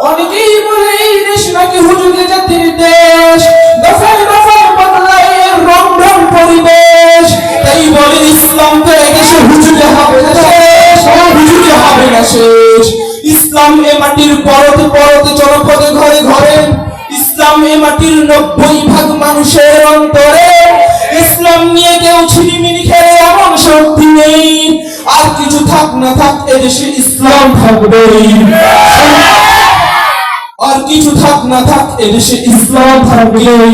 অনেকেই বলে এই দেশ নাকি হুজুগে দেশ। দফায় দফায় বদলায় রং রং পরিবেশ। তাই বলে ইসলাম তো এদেশে হুজুগে হবে না শেষ। হুজুগে হবে না শেষ। ইসলাম এ মাটির পরতে পরতে জনপদে ঘরে ঘরে। ইসলাম এ মাটির নব্বই ভাগ মানুষের অন্তরে। ইসলাম নিয়ে কেউ ছিনিমিনি খেলে এমন শক্তি নেই। আর কিছু থাক না থাক এদেশে ইসলাম থাকবেই। কিছু থাক না থাক, এদেশে ইসলাম থাকবেই।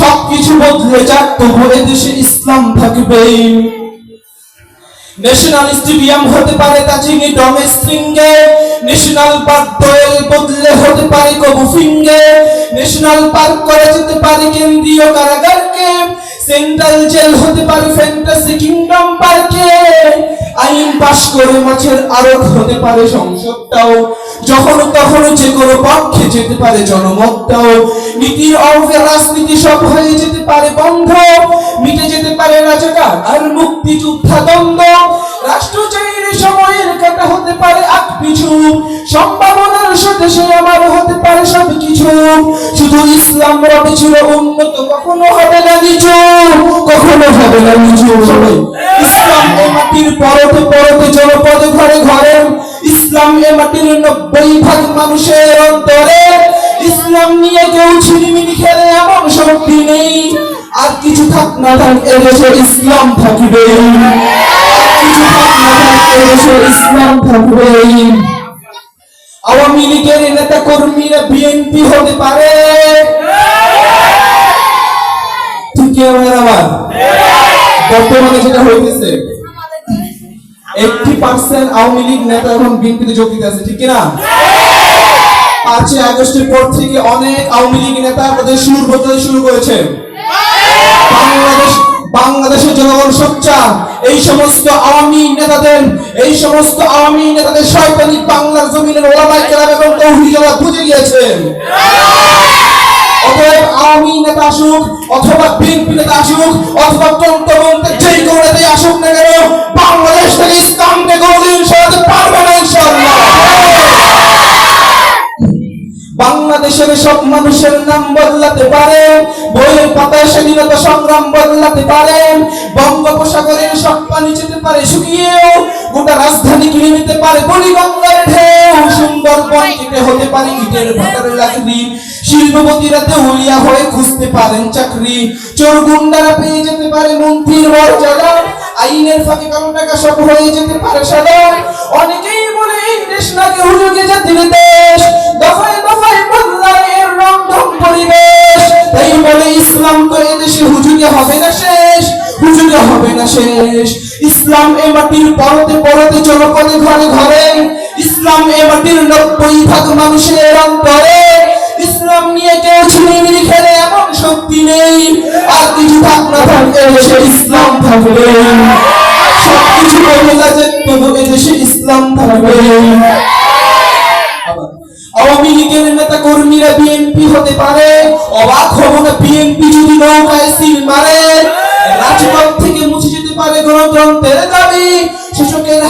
সবকিছু বদলে যাক, তবু এদেশে ইসলাম থাকবেই। ন্যাশনাল স্টেডিয়াম হতে পারে তাজিনি ডমে স্ট্রিঙ্গে ন্যাশনাল পার্ক দোয়েল বদলে হতে পারে কবু ফিঙ্গে ন্যাশনাল পার্ক করে যেতে পারে কেন্দ্রীয় কারাগারকে সেন্ট্রাল জেল হতে পারে ফ্যান্টাসি কিংডম পার্কে আইন পাশ করে মাছের আরত হতে পারে সংসদটাও। যখন তখন যে কোনো পক্ষে যেতে পারে জনমতটাও, নীতির অঙ্কে রাজনীতি সব হয়ে যেতে পারে বন্ধ, মিটে যেতে পারে রাজাকার আর মুক্তিযোদ্ধা দ্বন্দ্ব। রাষ্ট্র চাইলে সময়ের কাটা হতে পারে আগ পিছু, সম্ভাবনার সাথে সে আমার হতে পারে সব কিছু। শুধু ইসলাম রবে ছিল উন্নত, কখনো হবে না নিচু, কখনো হবে না নিচু। ইসলাম মাটির পরতে পরতে জনপদে মাটির মানুষের অন্তরে ইসলাম নিয়ে কেউ ছিনিমিনি খেলে এমন শক্তি নেই। আর কিছু থাক না থাক, এদেশে ইসলাম কিছু থাক না থাক, এদেশে ইসলাম থাকবে। আওয়ামী লীগের নেতা কর্মীরা বিএনপি হতে পারে। ঠিক আমার বর্তমানে যেটা হইতেছে পার্সেন্ট আওয়ামী লীগ নেতা এখন বিএনপিতে যোগ দিতে আছে, ঠিক কিনা? পাঁচই আগস্টের পর থেকে অনেক আওয়ামী লীগ নেতা তাদের সুর বদলাতে শুরু করেছে। বাংলাদেশ, বাংলাদেশের জনগণ সোচ্চার। এই সমস্ত আওয়ামী নেতাদের, এই সমস্ত আওয়ামী নেতাদের শয়তানি বাংলার জমিনের ওলামাই কেরাম এবং তৌহিদরা বুঝে গিয়েছেন অতএব আওয়ামী নেতা আসুক, অথবা বিএনপি নেতা আসুক, অথবা তন্ত্রমন্ত্রে যেই কোনো নেতাই আসুক না কেন, বাংলাদেশ বাংলাদেশের সব মানুষের নাম বদলাতে পারে। বইয়ের পাতায় স্বাধীনতা সংগ্রাম বদলাতে পারে। বঙ্গোপসাগরের সব পানি যেতে পারে শুকিয়েও, গোটা রাজধানী কিনে নিতে পারে বলি গঙ্গার ঢেউ। সুন্দরবন কেটে হতে পারে ইটের ভাটার লাকড়ি। শিল্পপতিরা দেউলিয়া হয়ে খুঁজতে পারেন চাকরি। চোর গুন্ডারা পেয়ে যেতে পারে মন্ত্রীর মর্যাদা। আইনের ফাঁকে টাকা সব হয়ে যেতে পারে সাদা। অনেকেই নাকি হুজুগে জাতির দেশ? দফায় দফায় বদলায় এর রং ঢং পরিবেশ। তাই বলে ইসলাম তো এদেশে হুজুগে হবে না শেষ হুজুগে হবে না শেষ। ইসলাম এ মাটির পরতে পরতে জনপদে ঘরে ঘরে। ইসলাম এ মাটির নব্বই ভাগ মানুষের অন্তরে। ইসলাম নিয়ে কেউ ছিনিমিনি খেলে এমন শক্তি নেই। আর কিছু থাক না থাক, এদেশে ইসলাম থাকবে সবকিছু বলে যাচ্ছে তবু এদেশে ইসলাম থাকবে আওয়ামী লীগের নেতা কর্মীরা বিএনপি হতে পারে, অবাক হব না বিএনপি যদি নৌকায় সিল মারে। রাজপথ থেকে মুছে যেতে পারে গণতন্ত্রের দাবি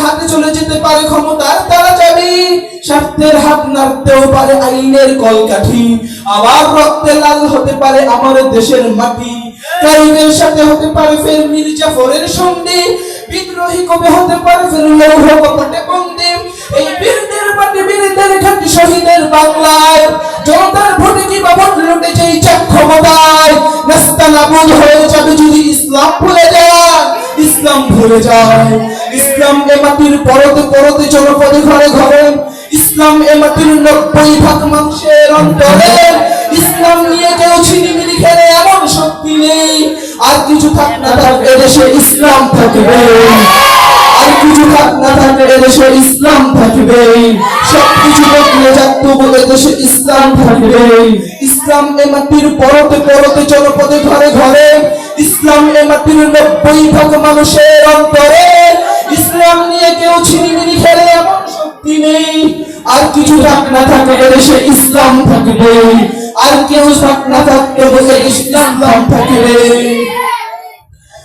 হাতে চলে যেতে পারে ক্ষমতার তারা যাবি স্বার্থের হাত নাড়তেও পারে আইনের কলকাঠি, আবার রক্তে লাল হতে পারে আমার দেশের মাটি। কারিগের সাথে হতে পারে ফের মির্জাফরের সন্ধি বিদ্রোহী কবে হতে পারে শহীদের বাংলায়। জনতার ভোটে ভোট লুটে ক্ষমতায়? হয়ে যাবে যদি ইসলাম ভুলে যায়, ইসলাম ভুলে যায়। ইসলাম এ মাটির পরতে পরতে জনপদে ঘরে ঘরে। ইসলাম এ মাটির নব্বই ভাগ মানুষের অন্তরে। ইসলাম নিয়ে কেউ ছিনিমিনি খেলে, এমন শক্তি নেই। আর কিছু থাক না থাক, এদেশে ইসলাম থাকবে। আর কিছু থাক না থাকে, এদেশে ইসলাম থাকবে। সব কিছু বদলে যাক, তবু এদেশে ইসলাম থাকবে। ইসলাম এ মাটির পরতে পরতে জনপদে ঘরে ঘরে, ইসলাম এ মাটির নব্বই ভাগ মানুষের অন্তরে। ইসলাম নিয়ে কেউ ছিনিমিনি খেলে এমন শক্তি নেই। আর কিছু থাক না থাকে, এদেশে ইসলাম থাকবে। আর কেউ থাক না থাকতে বলে ইসলাম থাকবে।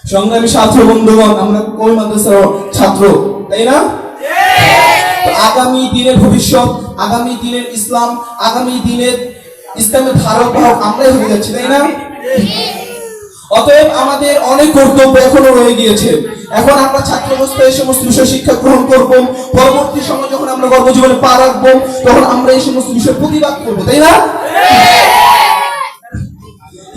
সংগ্রামী ছাত্র বন্ধুগণ, আমরা কোন মাদ্রাসার ছাত্র, তাই না? আগামী দিনের ভবিষ্যৎ, আগামী দিনের ইসলাম, আগামী দিনের ইসলামের ধারক বাহক আমরাই হয়ে যাচ্ছি, তাই না? অতএব আমাদের অনেক কর্তব্য এখনও রয়ে গিয়েছে। এখন আমরা ছাত্র অবস্থায় এই সমস্ত বিষয় শিক্ষা গ্রহণ করব। পরবর্তী সময় যখন আমরা কর্মজীবনে পা রাখব, তখন আমরা এই সমস্ত বিষয় প্রতিবাদ করব, তাই না?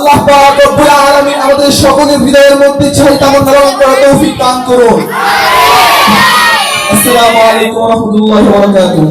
আল্লাহ পাক রব্বুল আলামিন আমাদের সকলের হৃদয়ের মধ্যে চাই তেমন ধারণ করার তৌফিক দান করুন। আসসালামু আলাইকুম ওয়া রাহমাতুল্লাহি ওয়া বারাকাতুহু।